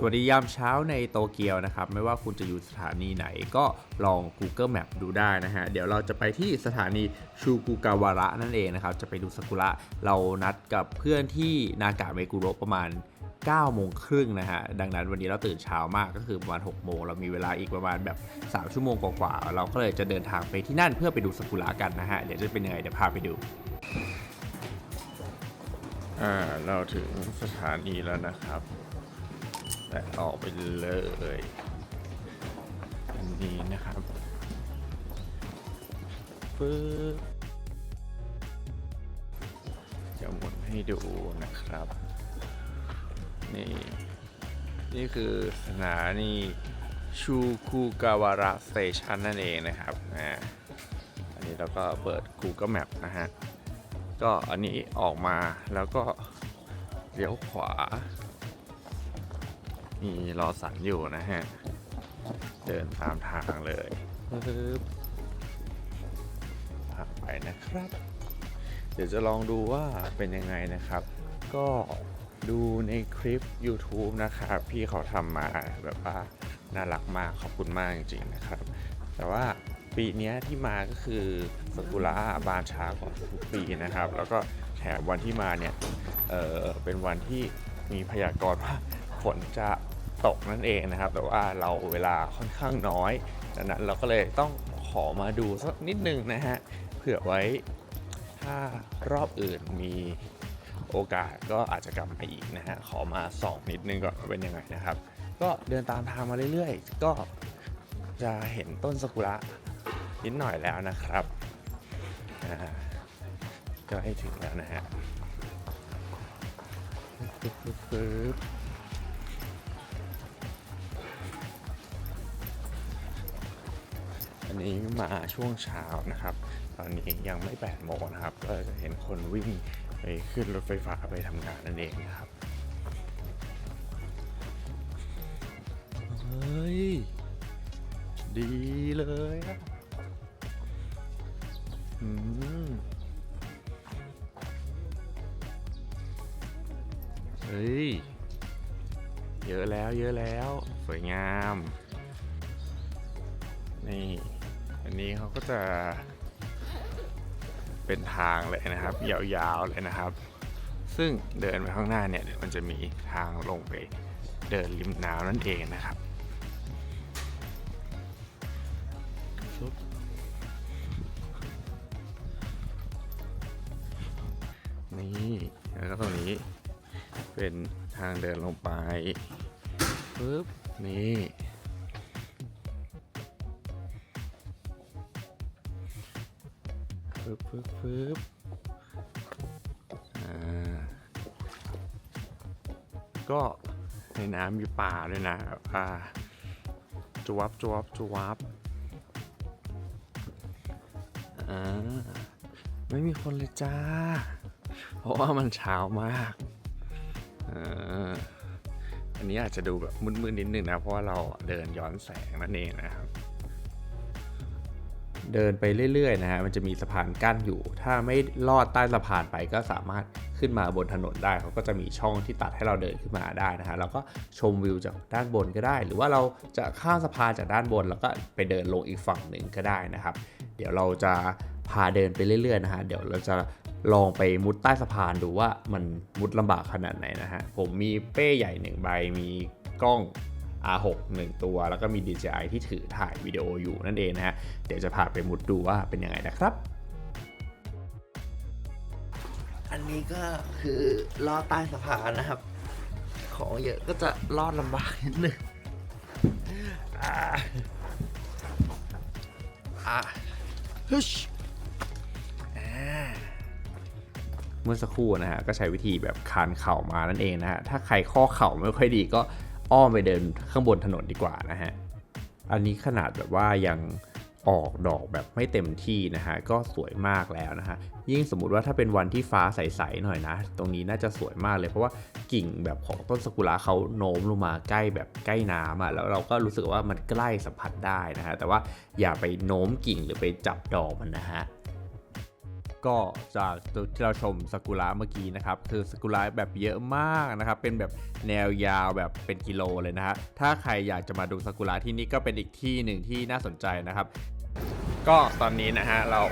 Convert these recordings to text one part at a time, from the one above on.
สวัสดียามเช้าในโตเกียวนะครับ ไม่ว่าคุณจะอยู่สถานีไหนก็ลอง Google Map ดูได้นะฮะ เดี๋ยวเราจะไปที่สถานีชูกุกาวาระนั่นเองนะครับ จะไปดูซากุระเรานัดกับเพื่อนที่นากาเมกุโรประมาณ9โมงครึ่งนะฮะ ดังนั้นวันนี้เราตื่นเช้ามากก็คือประมาณ6โมงเรามีเวลาอีกประมาณแบบ 3 ชั่วโมงกว่าๆเราก็เลยจะเดินทางไปที่นั่นเพื่อไปดูซากุระกันนะฮะเดี๋ยวจะเป็นยังไงเดี๋ยวพาไปดูอ่าเราถึงสถานีแล้วนะครับ และออกไปเลย อันนี้นะครับปึ๊บจะหมุนให้ดูนะครับ นี่ นี่คือสถานีชูคุกาวาระสเตชันนั่นเองนะครับนะอันนี้เราก็เปิด Google Map นะฮะ ก็อันนี้ออกมาแล้วก็เลี้ยวขวา มีรอสันอยู่นะฮะ เดินตามทางเลยปึ๊บพาไปนะครับ เดี๋ยวจะลองดูว่าเป็นยังไงนะครับ ก็ดูในคลิป YouTube นะครับ พี่เขาทำมาแบบว่าน่ารักมากขอบคุณมากจริงๆนะครับ แต่ว่าปีเนี้ยที่มาก็คือสกุระบานช้ากว่าทุกปีนะครับ แล้วก็แถมวันที่มาเนี่ยเออเป็นวันที่มีพยากรณ์ว่าฝนจะ ตกนั่นเองนะครับ แต่ว่าเราเวลาค่อนข้างน้อยดังนั้นเราก็เลยต้องขอมาดูสักนิดนึงนะฮะเผื่อไว้ถ้ารอบอื่นมีโอกาสก็อาจจะกลับมาอีกนะฮะขอมาส่องนิดนึงก่อนเป็นยังไงนะครับ ก็เดินตามทางมาเรื่อยๆ ก็จะเห็นต้นซากุระนิดหน่อยแล้วนะครับก็ให้ถึงแล้วนะฮะปึ๊บ อันนี้มาช่วงเช้านะครับ ตอนนี้ยังไม่8โมงนะครับ ก็จะเห็นคนวิ่งไปขึ้นรถไฟฟ้าไปทำงานนั่นเองนะครับเฮ้ยดีเลยอะอืมเฮ้ย เยอะแล้วเยอะแล้ว สวยงาม นี่ อันนี้เขาก็จะเป็นทางเลยนะครับ ยาวๆเลยนะครับ ซึ่งเดินไปข้างหน้าเนี่ยมันจะมีทางลงไปเดินริมน้ำนั่นเองนะครับนี่แล้วก็ตรงนี้เป็นทางเดินลงไปปึ๊บนี่ ปึ๊บปึ๊บปึ๊บก็ในน้ำมีปลาด้วยนะอ่าจวบจวบจวบอ่าไม่มีคนเลยจ้า เพราะว่ามันเช้ามากอ่าอันนี้อาจจะดูแบบมืดๆนิดนึงนะ เพราะว่าเราเดินย้อนแสงนั่นเองนะครับ เดินไปเรื่อยๆนะฮะมันจะมีสะพานกั้นอยู่ ถ้าไม่ลอดใต้สะพานไปก็สามารถขึ้นมาบนถนนได้เขาก็จะมีช่องที่ตัดให้เราเดินขึ้นมาได้นะฮะเราก็ชมวิวจากด้านบนก็ได้ หรือว่าเราจะข้ามสะพานจากด้านบน แล้วก็ไปเดินลงอีกฝั่งหนึ่งก็ได้นะครับ เดี๋ยวเราจะพาเดินไปเรื่อยๆนะฮะเดี๋ยวเราจะลองไปมุดใต้สะพานดูว่ามันมุดลำบากขนาดไหนนะฮะผมมีเป้ใหญ่หนึ่งใบมีกล้อง R6 1 ตัว แล้วก็มี DJI ที่ถือถ่ายวิดีโออยู่นั่นเองนะฮะ เดี๋ยวจะพาไปมุดดูว่าเป็นยังไงนะครับ อันนี้ก็คือลอดใต้สะพานนะครับ ของเยอะก็จะลอดลำบากนิดนึงอ่าอ่าฮึชอ่าเมื่อสักครู่นะฮะ ก็ใช้วิธีแบบคานเข่ามานั่นเองนะฮะ ถ้าใครข้อเข่าไม่ค่อยดีก็ อ้อมไปเดินข้างบนถนนดีกว่านะฮะ อันนี้ขนาดแบบว่ายังออกดอกแบบไม่เต็มที่นะฮะ ก็สวยมากแล้วนะฮะ ยิ่งสมมุติว่าถ้าเป็นวันที่ฟ้าใสๆหน่อยนะ ตรงนี้น่าจะสวยมากเลยเพราะว่ากิ่งแบบของต้นสกุระเขาโน้มลงมาใกล้แบบใกล้น้ำอะแล้วเราก็รู้สึกว่ามันใกล้สัมผัสได้นะฮะ แต่ว่าอย่าไปโน้มกิ่งหรือไปจับดอกมันนะฮะ ก็จากที่เราชมซากุระเมื่อกี้นะครับคือซากุระแบบเยอะมากนะครับเป็นแบบแนวยาวแบบเป็นกิโลเลยนะฮะถ้าใครอยากจะมาดูซากุระที่นี่ก็เป็นอีกที่หนึ่งที่น่าสนใจนะครับ ก็ตอนนี้นะฮะเรา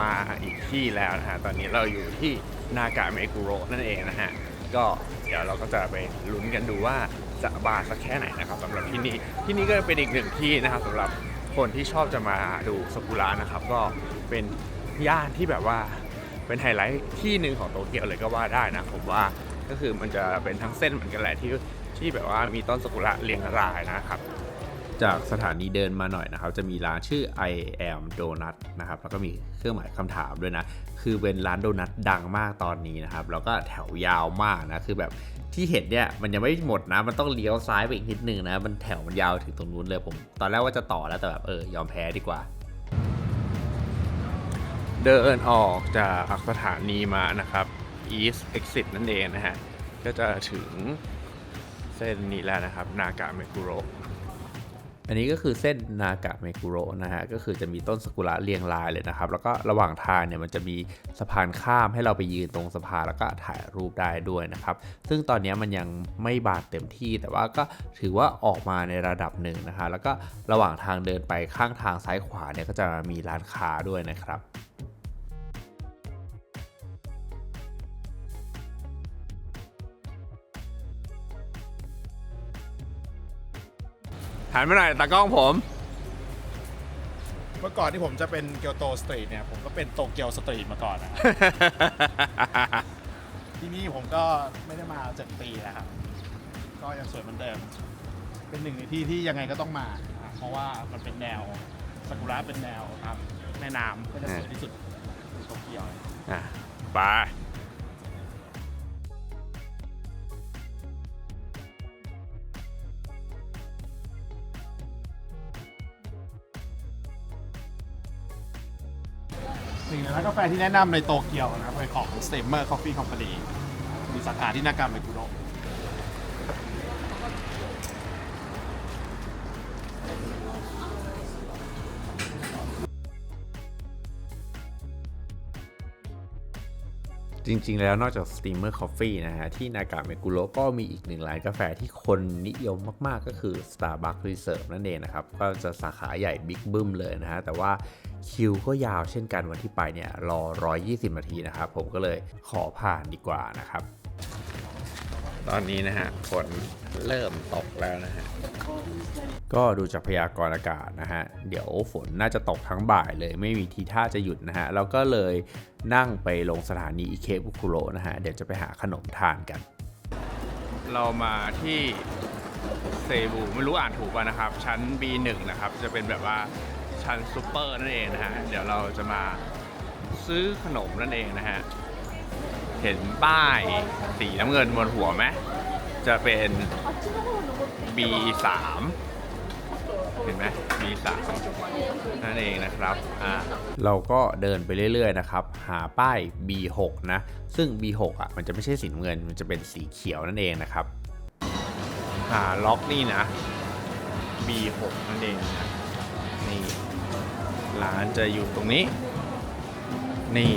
มาอีกที่แล้วนะฮะตอนนี้เราอยู่ที่นากาเมกุโรนั่นเองนะฮะก็เดี๋ยวเราก็จะไปลุ้นกันดูว่าจะบาสักแค่ไหนนะครับสำหรับที่นี่ที่นี่ก็เป็นอีกหนึ่งที่นะครับสำหรับคนที่ชอบจะมาดูซากุระนะครับ ก็เป็น ย่านที่แบบว่าเป็นไฮไลท์ที่หนึ่งของโตเกียวเลยก็ว่าได้นะผมว่าก็คือมันจะเป็นทั้งเส้นเหมือนกันแหละที่ที่แบบว่ามีต้นซากุระเรียงรายนะครับ จากสถานีเดินมาหน่อยนะครับ จะมีร้านชื่อ I am Donut นะครับ แล้วก็มีเครื่องหมายคำถามด้วยนะ คือเป็นร้านโดนัทดังมากตอนนี้นะครับ แล้วก็แถวยาวมากนะ คือแบบที่เห็นเนี่ยมันยังไม่หมดนะ มันต้องเลี้ยวซ้ายไปอีกนิดนึงนะ มันแถวมันยาวถึงตรงนู้นเลยผม ตอนแรกว่าจะต่อแล้วแต่แบบเออยอมแพ้ดีกว่า เดินออกจากสถานีมานะครับ East Exit นั่นเองนะฮะ ก็จะถึงเส้นนี้แล้วนะครับ นากาเมกุโระอันนี้ก็คือเส้นนากะเมกุโระนะฮะก็คือจะมีต้นสกุระเรียงรายเลยนะครับ แล้วก็ระหว่างทางเนี่ยมันจะมีสะพานข้ามให้เราไปยืนตรงสะพานแล้วก็ถ่ายรูปได้ด้วยนะครับ ซึ่งตอนนี้มันยังไม่บานเต็มที่ แต่ว่าก็ถือว่าออกมาในระดับหนึ่งนะฮะแล้วก็ระหว่างทางเดินไปข้างทางซ้ายขวาเนี่ยก็จะมีร้านค้าด้วยนะครับ หันมาหน่อยตากล้องผม เมื่อก่อนที่ผมจะเป็นเกียวโตสตรีทเนี่ย ผมก็เป็นโตเกียวสตรีทมาก่อนนะครับ ที่นี่ผมก็ไม่ได้มาเจ็ดปีแล้วครับ ก็ยังสวยเหมือนเดิม เป็นหนึ่งในที่ที่ยังไงก็ต้องมาอะเพราะว่ามันเป็นแนวซากุระเป็นแนวครับแม่น้ำก็จะสวยที่สุดในโตเกียว อะไป นึ่งในร้านกาแฟที่แนะนำในโตเกียวนะครับเป็นของ s t e m e r Coffee Company มีสาขาที่นากาเมกุโระจริง ๆ แล้วนอกจาก Steamer Coffee นะฮะ ที่นากาเมกุโรก็มีอีกหนึ่งร้านกาแฟที่คนนิยมมาก ๆ ก็คือ Starbucks Reserve นั่นเองนะครับ ก็จะสาขาใหญ่บิ๊กบึ้มเลยนะฮะ แต่ว่า คิวก็ยาวเช่นกันวันที่ไปเนี่ยรอ 120 นาทีนะครับ ผมก็เลยขอผ่านดีกว่านะครับ ตอนนี้นะฮะฝนเริ่มตกแล้วนะฮะก็ดูจากพยากรณ์อากาศนะฮะ เดี๋ยวฝนน่าจะตกทั้งบ่ายเลย ไม่มีทีท่าจะหยุดนะฮะ แล้วก็เลยนั่งไปลงสถานีอิเคบุคุโระนะฮะ เดี๋ยวจะไปหาขนมทานกัน เรามาที่เซบูไม่รู้อ่านถูกป่ะนะครับ ชั้น B1 นะครับ จะเป็นแบบว่า ชันซูเปอร์นั่นเองนะฮะ เดี๋ยวเราจะมาซื้อขนมนั่นเองนะฮะ เห็นป้ายสีน้ำเงินบนหัวไหมจะเป็น B3 เห็นไหม B3 นั่นเองนะครับอ่าเราก็เดินไปเรื่อยๆนะครับ หาป้าย B6 นะ ซึ่ง B6 อะมันจะไม่ใช่สีน้ำเงิน มันจะเป็นสีเขียวนั่นเองนะครับอ่าล็อกนี่นะ B6 นั่นเองนะนี่ ร้านจะอยู่ตรงนี้ นี่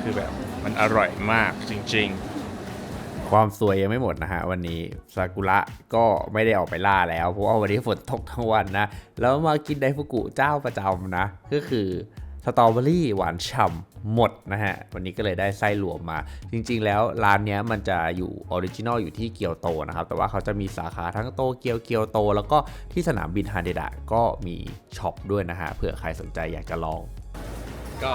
คือแบบมันอร่อยมากจริง ๆ ความสวยยังไม่หมดนะฮะ วันนี้ซากุระก็ไม่ได้ออกไปล่าแล้ว เพราะว่าวันนี้ฝนตกทั้งวันนะ แล้วมากินไดฟุกุเจ้าประจำนะ ก็คือสตรอเบอรี่หวานฉ่ำ หมดนะฮะ วันนี้ก็เลยได้ไส้หลวมมา จริง ๆ แล้วร้านเนี้ยมันจะอยู่ออริจินอลอยู่ที่เกียวโตนะครับ แต่ว่าเขาจะมีสาขาทั้งโตเกียวเกียวโต แล้วก็ที่สนามบินฮาเดดะก็มีช็อปด้วยนะฮะเผื่อใครสนใจอยากจะลอง ก็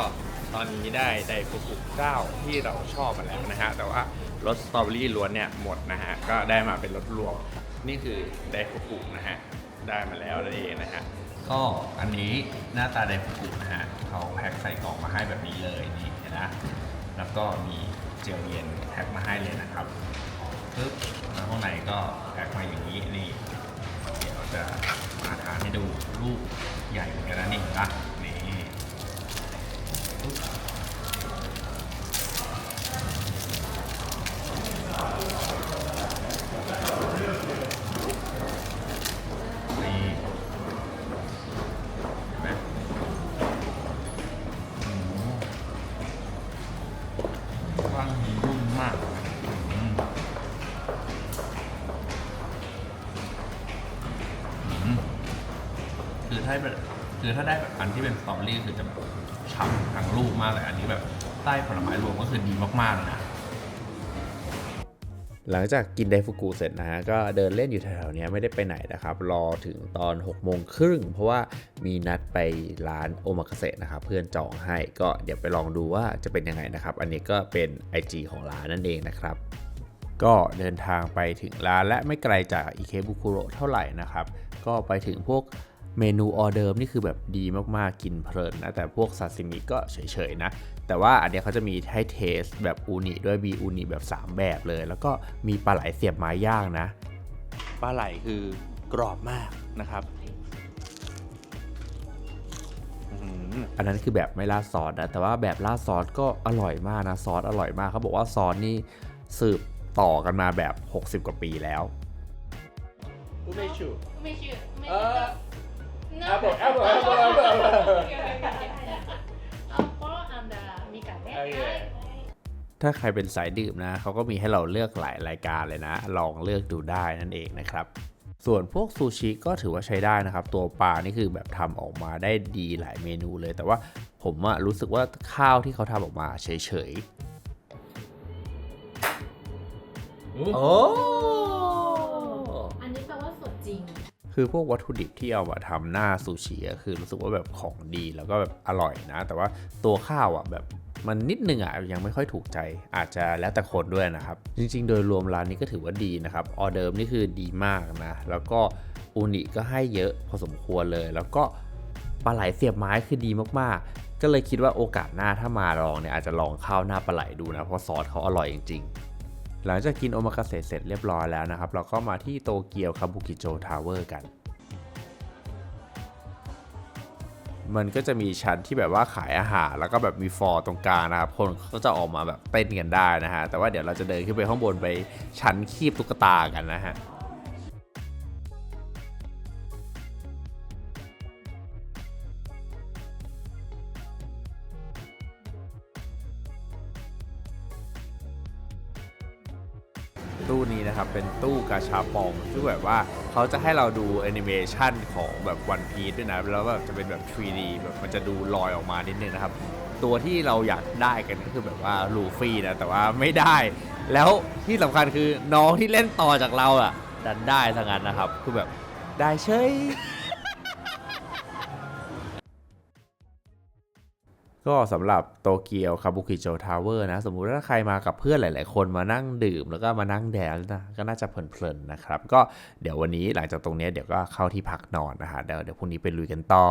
ตอนนี้ได้ไดฟุกุเจ้าที่เราชอบมาแล้วนะฮะ แต่ว่ารสสตรอเบอรี่ล้วนเนี่ยหมดนะฮะ ก็ได้มาเป็นรสรวม นี่คือไดฟุกุนะฮะ ได้มาแล้วนั่นเองนะฮะ ก็อันนี้หน้าตาไดฟุกุนะฮะเขาแพ็คใส่กล่องมาให้แบบนี้เลยนี่เห็นนะ แล้วก็มีเจลเย็นแพ็คมาให้เลยนะครับปึ๊บแล้วข้างในก็แพ็คมาอย่างนี้นี่เดี๋ยวจะมาทานให้ดูลูกใหญ่เหมือนกันนะนี่นะนี่ปึ๊บ ถ้าแบบคือถ้าได้แบบอันที่เป็นสตรอเบอรี่คือจะแบบฉ่ำทั้งลูกมากเลยอันนี้แบบใต้ผลไม้รวมก็คือดีมากๆเลยนะหลังจากกินไดฟุกุเสร็จนะฮะก็เดินเล่นอยู่แถวๆนี้ไม่ได้ไปไหนนะครับ รอถึงตอน6โมงครึ่งเพราะว่ามีนัดไปร้านโอมากาเสะนะครับ เพื่อนจองให้ก็เดี๋ยวไปลองดูว่าจะเป็นยังไงนะครับ อันนี้ก็เป็น IG ของร้านนั่นเองนะครับ ก็เดินทางไปถึงร้านและไม่ไกลจากอิเคบุคุโรเท่าไหร่นะครับ ก็ไปถึงพวก เมนูออเดิร์ฟนี่คือแบบดีมากๆกินเพลินนะ แต่พวกซาซิมิก็เฉยๆนะ แต่ว่าอันเนี้ยเขาจะมีให้เทสแบบอูนิด้วยมีอูนิแบบ 3 แบบเลย แล้วก็มีปลาไหลเสียบไม้ย่างนะ ปลาไหลคือกรอบมากนะครับอื้อหืออันนั้นคือแบบไม่ราดซอสนะ แต่ว่าแบบราดซอสก็อร่อยมากนะ ซอสอร่อยมากเขาบอกว่าซอสนี่สืบต่อกันมาแบบ 60 กว่าปีแล้ว 梅酒梅酒梅酒 Apple, Apple, Apple, Apple, Apple. เอาก็อันดามิกะเนี่ย ถ้าใครเป็นสายดื่มนะเขาก็มีให้เราเลือกหลายรายการเลยนะ ลองเลือกดูได้นั่นเองนะครับ ส่วนพวกซูชิก็ถือว่าใช้ได้นะครับ ตัวปลานี่คือแบบทำออกมาได้ดีหลายเมนูเลย แต่ว่าผมอะรู้สึกว่าข้าวที่เขาทำออกมาเฉยๆโอ้ อันนี้แปลว่าสดจริง คือพวกวัตถุดิบที่เอามาทำหน้าซูชิอะคือรู้สึกว่าแบบของดีแล้วก็แบบอร่อยนะ แต่ว่าตัวข้าวอะแบบมันนิดนึงอะยังไม่ค่อยถูกใจ อาจจะแล้วแต่คนด้วยนะครับ จริง ๆ โดยรวมร้านนี้ก็ถือว่าดีนะครับออเดิร์นี่คือดีมากนะ แล้วก็อูนิก็ให้เยอะพอสมควรเลย แล้วก็ปลาไหลเสียบไม้คือดีมากๆ ก็เลยคิดว่าโอกาสหน้าถ้ามาลองเนี่ยอาจจะลองข้าวหน้าปลาไหลดูนะเพราะซอสเขาอร่อยจริง ๆ หลังจากกินโอมากาเสะเสร็จเรียบร้อยแล้วนะครับ เราก็มาที่โตเกียวคาบุกิโจทาวเวอร์กัน มันก็จะมีชั้นที่แบบว่าขายอาหาร แล้วก็แบบมีฟอร์ตรงกลางนะครับ คนก็จะออกมาแบบเต้นกันได้นะฮะ แต่ว่าเดี๋ยวเราจะเดินขึ้นไปข้างบนไปชั้นคีบตุ๊กตากันนะฮะ ตู้นี้นะครับ เป็นตู้กาชาปองซึ่งแบบว่าเขาจะให้เราดูแอนิเมชันของแบบวันพีซด้วยนะ แล้วแบบจะเป็นแบบ 3D แบบมันจะดูลอยออกมานิดนึงนะครับ ตัวที่เราอยากได้กันก็คือแบบว่าลูฟี่นะ แต่ว่าไม่ได้ แล้วที่สำคัญคือน้องที่เล่นต่อจากเราอะดันได้ทางนั้นนะครับ คือแบบได้เฉย ก็สำหรับโตเกียวคาบุกิโจทาวเวอร์นะ สมมุติถ้าใครมากับเพื่อนหลาย ๆ คนมานั่งดื่มแล้วก็มานั่งแดนนะก็น่าจะเพลิน ๆ นะครับ ก็เดี๋ยววันนี้หลังจากตรงนี้เดี๋ยวก็เข้าที่พักนอนนะฮะเดี๋ยวเดี๋ยวพรุ่งนี้ไปลุยกันต่อ